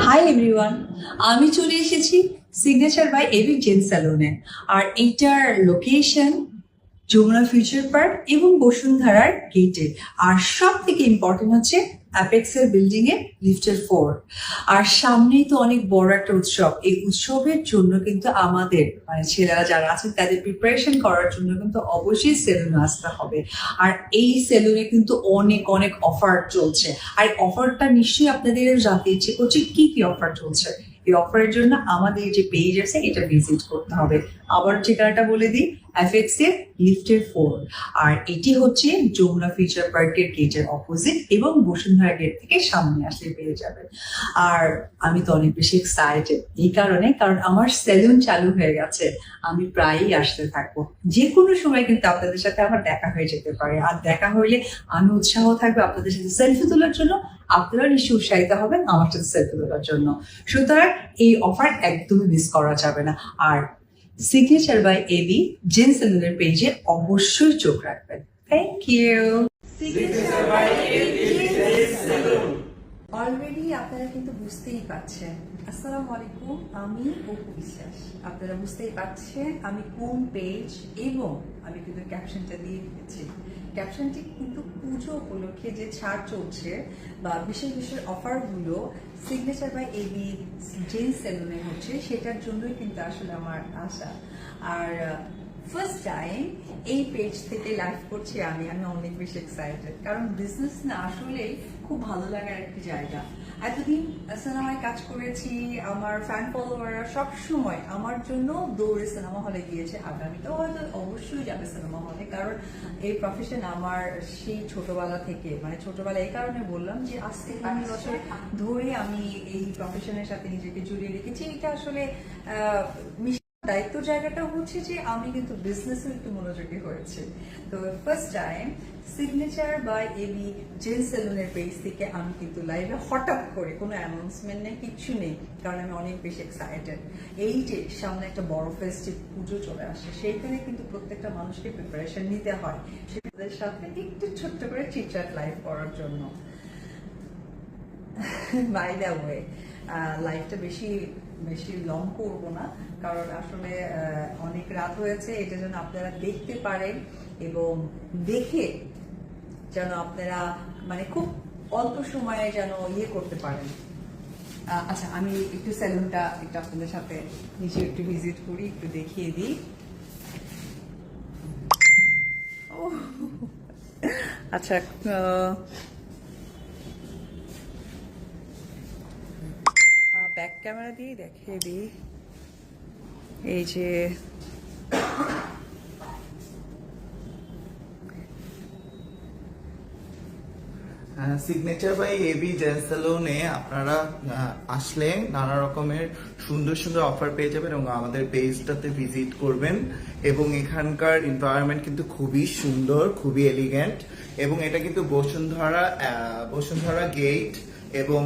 Hi everyone আমি চলে এসেছি সিগনেচার বাই এভি জেন স্যালুনে আর এইটার লোকেশন যমুনা ফিউচার পার্ক এবং বসুন্ধরার গেটে আর সব থেকে ইম্পর্টেন্ট হচ্ছে অ্যাপেক্সের বিল্ডিং এ লিফটের ফোর আর সামনেই তো অনেক বড় একটা উৎসব। এই উৎসবের জন্য কিন্তু আমাদের মানে ছেলেরা যারা আছেন, তাদের প্রিপারেশন করার জন্য কিন্তু অবশ্যই সেলুনে আসতে হবে। আর এই সেলুনে কিন্তু অনেক অনেক অফার চলছে। আর অফারটা নিশ্চয়ই আপনাদের জানতে ইচ্ছে করছে কি কি অফার চলছে। এই অফারের জন্য আমাদের যে পেজ আছে, এটা ভিজিট করতে হবে। আবার ঠিকানাটা বলে দিই। এফএক্স এর লিফটের আর এটি হচ্ছে যমুনা ফিউচার পার্কের গেটের অপোজিট এবং বসুন্ধরা গেট থেকে সামনে আসলে পেয়ে যাবেন। আর আমি তো অনেক বেশি এক্সাইটেড এই কারণে, কারণ আমার সেলুন চালু হয়ে গেছে। আমি প্রায়ই আসতে থাকব। যে কোনো সময় কিন্তু আপনাদের সাথে আমার দেখা হয়ে যেতে পারে। আর দেখা হইলে আমি উৎসাহ থাকবে আপনাদের সাথে সেলফি তোলার জন্য। আপনারা নিশ্চয়ই উৎসাহিত হবেন আমার সাথে সেলফি তোলার জন্য। সুতরাং এই অফার একদমই মিস করা যাবে না। আর সিগনেচার বাই এবি জেন সেলুনের পেজে অবশ্যই চোখ রাখবেন। থ্যাংক ইউ অলরেডি আপনারা কিন্তু বুঝতেই পাচ্ছেন আসসালামু আলাইকুম আমি অপু বিশ্বাস। আপনারা বুঝতেই পাচ্ছেন আমি কোন পেজ এবং আমি কিন্তু ক্যাপশনটা দিয়ে দিয়েছি। ক্যাপশনটি কিন্তু পুজো উপলক্ষে যে ছাড় চলছে বা বিশেষ বিশেষ অফারগুলো সিগনেচার বাই এবি জেন সেলুনে হচ্ছে, সেটার জন্যই কিন্তু আসলে আমার আশা। আর ফার্স্ট টাইম এই পেজ থেকে লাইভ করছি আমি। আমি অনেক বেশি এক্সাইটেড কারণ বিজনেস না আসলে খুব ভালো লাগার একটি জায়গা। এতদিন সিনেমায় কাজ করেছি, আমার ফ্যান ফলোয়াররা সব সময় আমার জন্য দৌড়ে সিনেমা হলে গিয়েছে। আগামীতেও হয়তো অবশ্যই যাবে সিনেমা হলে কারণ এই প্রফেশন আমার সেই ছোটবেলা থেকে মানে ছোটবেলা এই কারণে বললাম যে আজ থেকে আমি বছর ধরে আমি এই প্রফেশনের সাথে নিজেকে জড়িয়ে রেখেছি। এটা আসলে দায়িত্ব জায়গাটা হচ্ছে যে আমি কিন্তু বিজনেসে একটু মনোযোগী হয়েছে। তো first time signature by AB Zen সেলুনের পেজ থেকে আমি কিন্তু লাইভে হঠাৎ করে কোনো অ্যানাউন্সমেন্ট নেই, কিচ্ছু নেই, কারণ আমি অনেক বেশি এক্সাইটেড এই যে সামনে একটা বড় ফেস্টিভ পুজো চলে আসে সেইখানে কিন্তু প্রত্যেকটা মানুষকে প্রিপারেশন নিতে হয়। সেদের সাথে একটু ছোট্ট করে চিটচাট লাইভ করার জন্য। বাই দ্য ওয়ে লাইফটা বেশি বেশি লং করব না। কারণ আসলে অনেক রাত হয়েছে, এটা যেন আপনারা দেখতে পারেন এবং দেখে যেন আপনারা মানে খুব অল্প সময়ে যেন ইয়ে করতে পারেন। আচ্ছা আমি একটু স্যালুনটা একটু আপনাদের সাথে নিজে একটু ভিজিট করি, একটু দেখিয়ে দিই। আচ্ছা ক্যামেরা দিয়ে দেখিয়ে দিই। এই যে সিগনেচার বাই এবি জেন্সেলোনে আপনারা আসলে নানা রকমের সুন্দর সুন্দর অফার পেয়ে যাবেন এবং আমাদের পেজটাতে ভিজিট করবেন এবং এখানকার এনভায়রনমেন্ট কিন্তু খুবই সুন্দর, খুবই এলিগেন্ট এবং এটা কিন্তু বসুন্ধরা বসুন্ধরা গেট এবং